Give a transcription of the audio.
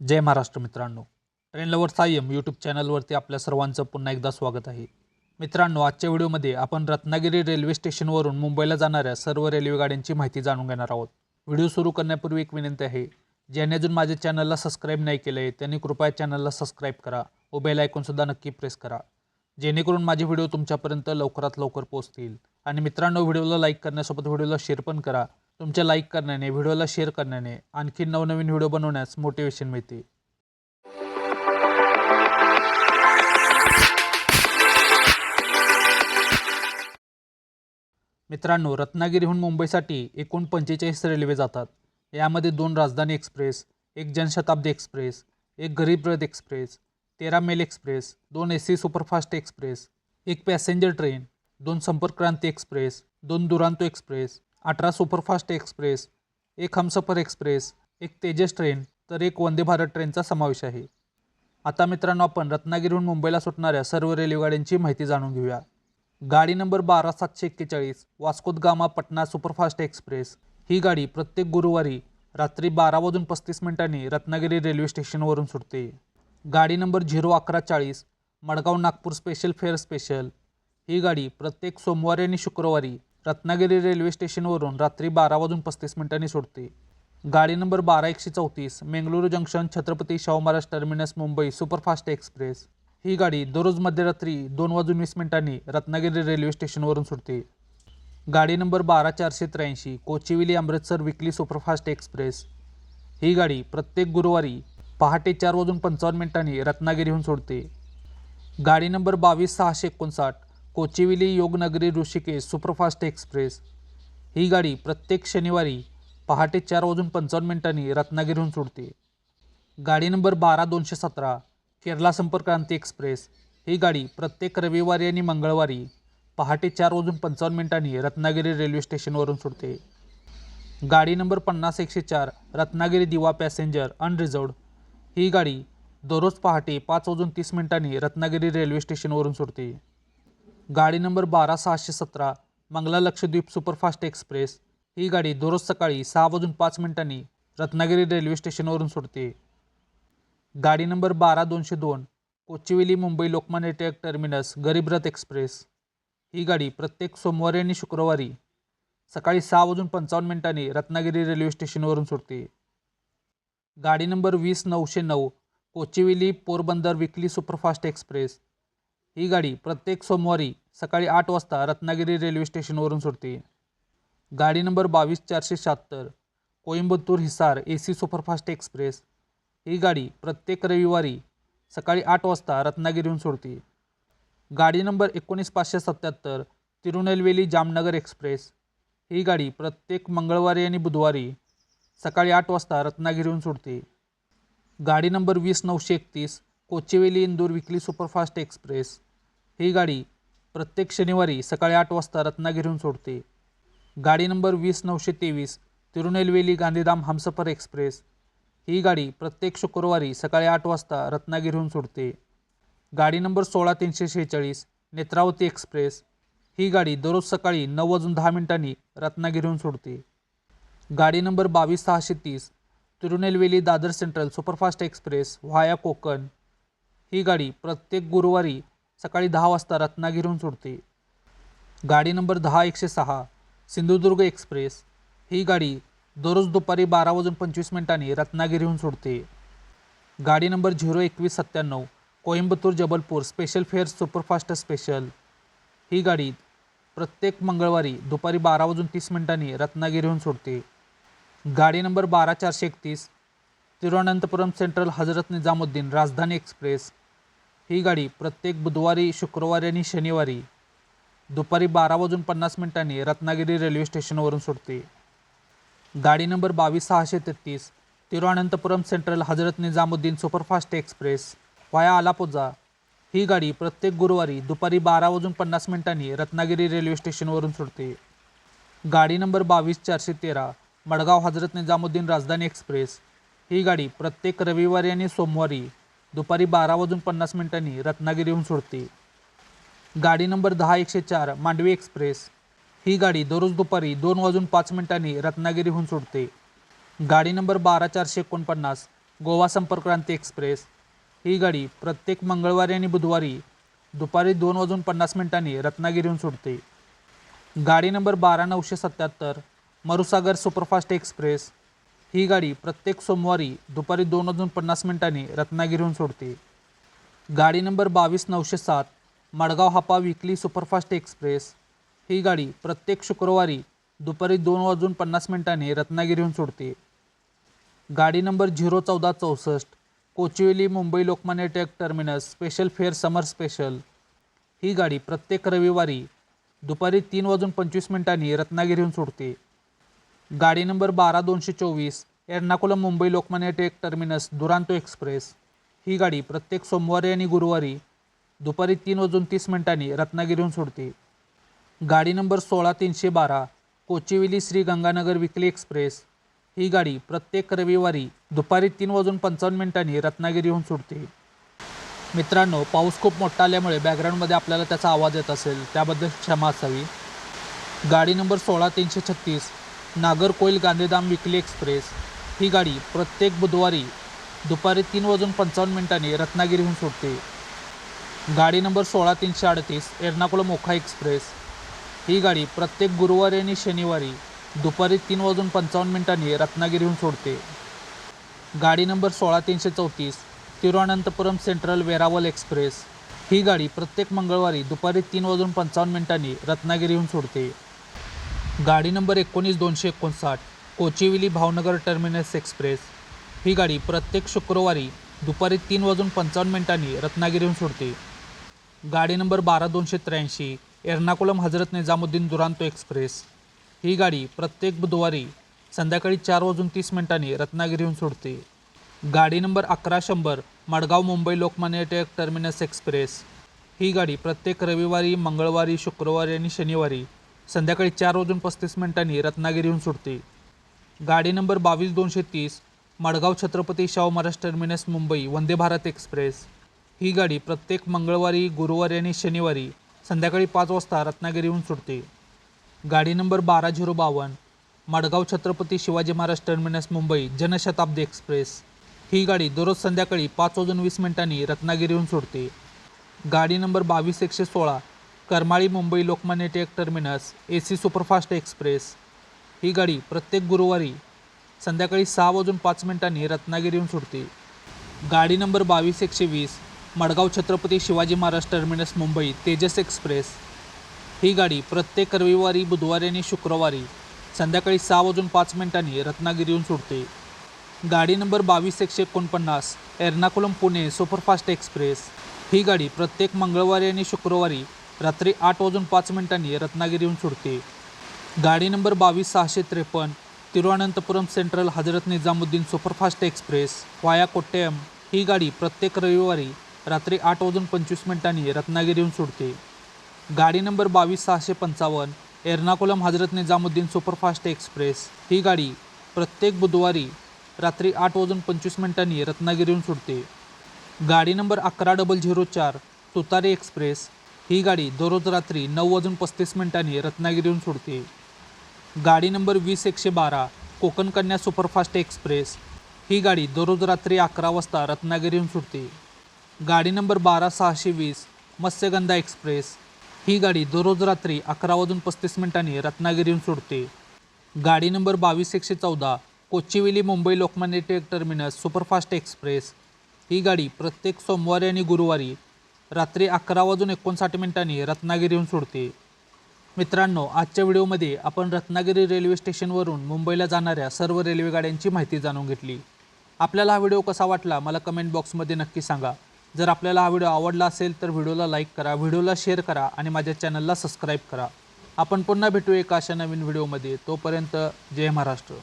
जय महाराष्ट्र मित्रांनो. Train lover Sayam YouTube चॅनलवरती आपल्या सर्वांचं पुन्हा एकदा स्वागत आहे. मित्रांनो आजच्या व्हिडिओमध्ये आपण रत्नागिरी रेल्वे स्टेशनवरून मुंबईला जाणाऱ्या सर्व रेल्वे गाड्यांची माहिती जाणून घेणार आहोत. व्हिडिओ सुरू करण्यापूर्वी एक विनंती आहे ज्याने अजून माझ्या चॅनलला सबस्क्राईब नाही केलं आहे त्यांनी कृपया चॅनलला सबस्क्राईब करा व बेल आयकॉनसुद्धा नक्की प्रेस करा. जेणेकरून माझे व्हिडिओ तुमच्यापर्यंत लवकरात लवकर पोहोचतील. आणि मित्रांनो व्हिडिओला लाईक करण्यासोबत व्हिडिओला शेअर पण करा. तुमच्या लाईक करण्याने व्हिडिओला शेअर करण्याने आणखी नवनवीन व्हिडिओ बनवण्यास मोटिवेशन मिळते. मित्रांनो रत्नागिरीहून मुंबईसाठी एकूण पंचेचाळीस रेल्वे जातात. यामध्ये दोन राजधानी एक्सप्रेस एक जनशताब्दी एक्सप्रेस एक गरीब रथ एक्सप्रेस तेरा मेल एक्सप्रेस दोन ए सी सुपरफास्ट एक्सप्रेस एक पॅसेंजर ट्रेन दोन संपर्क क्रांती एक्सप्रेस दोन दुरांतो एक्सप्रेस अठरा सुपरफास्ट एक्सप्रेस एक हमसफर एक्सप्रेस एक तेजस ट्रेन तर एक वंदे भारत ट्रेनचा समावेश आहे. आता मित्रांनो आपण रत्नागिरीहून मुंबईला सुटणाऱ्या सर्व रेल्वेगाड्यांची माहिती जाणून घेऊया. गाडी नंबर बारा सातशे एक्केचाळीस वास्कोद गामा पटना सुपरफास्ट एक्सप्रेस. ही गाडी प्रत्येक गुरुवारी रात्री बारा वाजून पस्तीस मिनिटांनी रत्नागिरी रेल्वे स्टेशनवरून सुटते. गाडी नंबर झिरो अकरा चाळीस Madgaon Nagpur special fare special. ही गाडी प्रत्येक सोमवारी आणि शुक्रवारी रत्नागिरी रेल्वे स्टेशनवरून रात्री बारा वाजून पस्तीस मिनिटांनी सुटते गाडी नंबर बारा एकशे चौतीस Mangaluru junction Chhatrapati Shahu Maharaj terminus Mumbai superfast express. ही गाडी दररोज मध्यरात्री दोन वाजून वीस मिनिटांनी रत्नागिरी रेल्वे स्टेशनवरून सुटते. गाडी नंबर बारा चारशे त्र्याऐंशी Kochuveli Amritsar weekly superfast express. ही गाडी प्रत्येक गुरुवारी पहाटे चार वाजून पंचावन्न मिनिटांनी रत्नागिरीहून सोडते. गाडी नंबर बावीस सहाशे एकोणसाठ कोचिविली योगनगरी ऋषिकेश सुपरफास्ट एक्सप्रेस. ही गाडी प्रत्येक शनिवारी पहाटे चार वाजून पंचावन्न मिनिटांनी रत्नागिरीहून सुटते. गाडी नंबर बारा दोनशे सतरा केरला संपर्कक्रांती एक्सप्रेस. ही गाडी प्रत्येक रविवारी आणि मंगळवारी पहाटे चार वाजून पंचावन्न मिनिटांनी रत्नागिरी रेल्वे स्टेशनवरून सुटते. गाडी नंबर पन्नास एकशे चार रत्नागिरी दिवा पॅसेंजर अनरिझर्वड. ही गाडी दररोज पहाटे पाच वाजून तीस मिनिटांनी रत्नागिरी रेल्वे स्टेशनवरून सुटते. गाडी नंबर बारा सहाशे सतरा मंगला लक्षद्वीप सुपरफास्ट एक्सप्रेस. ही गाडी दररोज सकाळी सहा वाजून पाच मिनिटांनी रत्नागिरी रेल्वे स्टेशनवरून सुटते. गाडी नंबर बारा दोनशे दोन कोचिवेली मुंबई लोकमान्य टिळक टर्मिनस गरीब रथ एक्सप्रेस. ही गाडी प्रत्येक सोमवारी आणि शुक्रवारी सकाळी सहा वाजून पंचावन्न मिनिटांनी रत्नागिरी रेल्वे स्टेशनवरून सुटते. गाडी नंबर वीस नऊशे नऊ Kochuveli Porbandar weekly superfast express. ही गाडी प्रत्येक सोमवारी सकाळी आठ वाजता रत्नागिरी रेल्वे स्टेशनवरून सुटते. गाडी नंबर बावीस चारशे शहात्तर Coimbatore Hisar A C superfast express. ही गाडी प्रत्येक रविवारी सकाळी आठ वाजता रत्नागिरीहून सोडते गाडी नंबर एकोणीस पाचशे सत्याहत्तर तिरुनेलवेली जामनगर एक्सप्रेस. ही गाडी प्रत्येक मंगळवारी आणि बुधवारी सकाळी आठ वाजता रत्नागिरीहून सोडते गाडी नंबर वीस नऊशे एकतीस Kochuveli Indore weekly superfast express. ही गाडी प्रत्येक शनिवारी सकाळी आठ वाजता रत्नागिरीहून सोडते. गाडी नंबर वीस नऊशे तेवीस तिरुनेलवेली गांधीधाम हमसफर एक्सप्रेस. ही गाडी प्रत्येक शुक्रवारी सकाळी आठ वाजता रत्नागिरीहून सोडते. गाडी नंबर सोळा तीनशे शेहेचाळीस नेत्रावती एक्सप्रेस. ही गाडी दररोज सकाळी नऊ वाजून दहा मिनिटांनी रत्नागिरीहून सोडते. गाडी नंबर बावीस सहाशे तीस Tirunelveli Dadar central superfast express via Konkan. ही गाडी प्रत्येक गुरुवारी सकाळी दहा वाजता रत्नागिरीहून सुटते गाडी नंबर दहा एकशे सहा सिंधुदुर्ग एक्सप्रेस. ही गाडी दररोज दुपारी बारा वाजून पंचवीस मिनिटांनी रत्नागिरीहून सुटते गाडी नंबर झिरो एकवीस सत्त्याण्णव Coimbatore Jabalpur special fare superfast special. ही गाडी प्रत्येक मंगळवारी दुपारी बारा वाजून तीस मिनिटांनी रत्नागिरीहून सुटते गाडी नंबर बारा चारशे एकतीस तिरुवनंतपुरम सेंट्रल हजरत निजामुद्दीन राजधानी एक्सप्रेस. ही गाडी प्रत्येक बुधवारी शुक्रवारी आणि शनिवारी दुपारी बारा वाजून पन्नास मिनिटांनी रत्नागिरी रेल्वे स्टेशनवरून सुटते गाडी नंबर बावीस सहाशे तेहतीस Thiruvananthapuram central Hazrat Nizamuddin superfast express वाया आलापोजा ही गाडी प्रत्येक गुरुवारी दुपारी बारा वाजून पन्नास मिनिटांनी रत्नागिरी रेल्वे स्टेशनवरून सुटते गाडी नंबर बावीस चारशे तेरा मडगाव हजरत निजामुद्दीन राजधानी एक्सप्रेस ही गाडी प्रत्येक रविवारी आणि सोमवारी दुपारी बारा वाजून पन्नास मिनिटांनी रत्नागिरीहून सुटते गाडी नंबर दहा एकशे चार मांडवी एक्सप्रेस. ही गाडी दररोज दुपारी दोन वाजून पाच मिनिटांनी रत्नागिरीहून सुटते गाडी नंबर बारा चारशे एकोणपन्नास गोवा संपर्कक्रांती एक्सप्रेस. ही गाडी प्रत्येक मंगळवारी आणि बुधवारी दुपारी दोन वाजून पन्नास मिनिटांनी रत्नागिरीहून सुटते गाडी नंबर बारा नऊशे सत्याहत्तर मरुसागर सुपरफास्ट एक्सप्रेस. ही गाडी प्रत्येक सोमवारी दुपारी दोन वाजून पन्नास मिनिटांनी रत्नागिरीहून सोडते. गाडी नंबर बावीस नऊशे सात Madgaon Hapa weekly superfast express. ही गाडी प्रत्येक शुक्रवारी दुपारी दोन वाजून पन्नास मिनिटांनी रत्नागिरीहून सोडते. गाडी नंबर झिरो चौदा चौसष्ट Kochuveli Mumbai Lokmanya Tilak terminus special fare summer special. ही गाडी प्रत्येक रविवारी दुपारी तीन वाजून पंचवीस मिनिटांनी रत्नागिरीहून सोडते. गाडी नंबर बारा दोनशे चोवीस एर्नाकुलम मुंबई लोकमान्य टिळक टर्मिनस दुरांतो एक्सप्रेस. ही गाडी प्रत्येक सोमवारी आणि गुरुवारी दुपारी तीन वाजून तीस मिनिटांनी रत्नागिरीहून सोडते. गाडी नंबर सोळा तीनशे बारा कोचिविली श्री गंगानगर विकली एक्सप्रेस. ही गाडी प्रत्येक रविवारी दुपारी तीन वाजून पंचावन्न मिनिटांनी रत्नागिरीहून सुटते मित्रांनो पाऊस खूप मोठा आल्यामुळे बॅकग्राऊंडमध्ये आपल्याला त्याचा आवाज येत असेल. त्याबद्दल क्षमा असावी. गाडी नंबर सोळा तीनशे छत्तीस नागरकोइल गांधीधाम विकली एक्सप्रेस ही गाडी प्रत्येक बुधवारी दुपारी तीन वाजून पंचावन्न मिनिटांनी रत्नागिरीहून सुटते. गाडी नंबर सोळा तीनशे अडतीस एर्नाकुलम ओखा एक्सप्रेस. ही गाडी प्रत्येक गुरुवारी आणि शनिवारी दुपारी तीन वाजून पंचावन्न मिनिटांनी रत्नागिरीहून सोडते. गाडी नंबर सोळा तीनशे चौतीस तिरुअनंतपुरम सेंट्रल वेरावल एक्सप्रेस. ही गाडी प्रत्येक मंगळवारी दुपारी तीन वाजून पंचावन्न मिनिटांनी रत्नागिरीहून सोडते गाडी नंबर एकोणीस दोनशे एकोणसाठ कोचिविली भावनगर टर्मिनस एक्सप्रेस. ही गाडी प्रत्येक शुक्रवारी दुपारी तीन वाजून पंचावन्न मिनिटांनी रत्नागिरीहून सोडते. गाडी नंबर बारा दोनशे त्र्याऐंशी एर्नाकुलम हजरत निजामुद्दीन दुरांतो एक्सप्रेस. ही गाडी प्रत्येक बुधवारी संध्याकाळी चार वाजून तीस मिनिटांनी रत्नागिरीहून सोडते. गाडी नंबर अकरा शंभर मडगाव मुंबई लोकमान्य टिळक टर्मिनस एक्सप्रेस. ही गाडी प्रत्येक रविवारी मंगळवारी शुक्रवारी आणि शनिवारी संध्याकाळी चार वाजून पस्तीस मिनिटांनी रत्नागिरीहून सुटते. गाडी नंबर बावीस दोनशे तीस मडगाव छत्रपती शाहू महाराज टर्मिनस मुंबई वंदे भारत एक्सप्रेस. ही गाडी प्रत्येक मंगळवारी गुरुवारी आणि शनिवारी संध्याकाळी पाच वाजता रत्नागिरीहून सुटते. गाडी नंबर बारा झिरो बावन्न मडगाव छत्रपती शिवाजी महाराज टर्मिनस मुंबई जनशताब्दी एक्सप्रेस. ही गाडी दररोज संध्याकाळी पाच वाजून वीस मिनिटांनी रत्नागिरीहून सुटते. गाडी नंबर बावीस एकशे सोळा Karmali Mumbai Lokmanya Tilak terminus A C superfast express. ही गाडी प्रत्येक गुरुवारी संध्याकाळी सहा वाजून पाच मिनिटांनी रत्नागिरीहून सुटते. गाडी नंबर बावीस एकशे वीस मडगाव छत्रपती शिवाजी महाराज टर्मिनस मुंबई तेजस एक्सप्रेस. ही गाडी प्रत्येक रविवारी बुधवारी आणि शुक्रवारी संध्याकाळी सहा वाजून पाच मिनिटांनी रत्नागिरीहून सुटते. गाडी नंबर बावीस एकशे एकोणपन्नास एर्नाकुलम पुणे सुपरफास्ट एक्सप्रेस. ही गाडी प्रत्येक मंगळवारी आणि शुक्रवारी रात्री आठ वाजून पाच मिनिटांनी रत्नागिरीहून सुटते गाडी नंबर बावीस सहाशे त्रेपन्न Thiruvananthapuram central Hazrat Nizamuddin superfast express वाया कोट्टयम ही गाडी प्रत्येक रविवारी रात्री आठ वाजून पंचवीस मिनिटांनी रत्नागिरीहून सुटते गाडी नंबर बावीस सहाशे पंचावन्न एर्नाकुलम हजरत निजामुद्दीन सुपरफास्ट एक्सप्रेस ही गाडी प्रत्येक बुधवारी रात्री आठ वाजून पंचवीस मिनिटांनी रत्नागिरीहून सुटते गाडी नंबर अकरा डबल झिरो चार तुतारी एक्सप्रेस ही गाडी दररोज रात्री नऊ वाजून पस्तीस मिनिटांनी रत्नागिरीहून सोडते. गाडी नंबर वीस एकशे बारा कोकण कन्या सुपरफास्ट एक्सप्रेस. ही गाडी दररोज रात्री अकरा वाजता रत्नागिरीहून सुटते. गाडी नंबर बारा सहाशे वीस मत्स्यगंधा एक्सप्रेस. ही गाडी दररोज रात्री अकरा वाजून पस्तीस मिनिटांनी रत्नागिरीहून सुटते गाडी नंबर बावीस एकशे चौदा Kochuveli Mumbai Lokmanya Tilak terminus superfast express. ही गाडी प्रत्येक सोमवारी आणि गुरुवारी रात्री अकरा वाजून एकोणसाठ मिनिटांनी रत्नागिरीहून सोडते. मित्रांनो आजच्या व्हिडिओमध्ये आपण रत्नागिरी रेल्वे स्टेशनवरून मुंबईला जाणाऱ्या सर्व रेल्वे गाड्यांची माहिती जाणून घेतली. आपल्याला हा व्हिडिओ कसा वाटला मला कमेंट बॉक्समध्ये नक्की सांगा. जर आपल्याला हा व्हिडिओ आवडला असेल तर व्हिडिओला लाईक करा व्हिडिओला शेअर करा आणि माझ्या चॅनलला सबस्क्राईब करा. आपण पुन्हा भेटू एका अशा नवीन व्हिडिओमध्ये. तोपर्यंत जय महाराष्ट्र.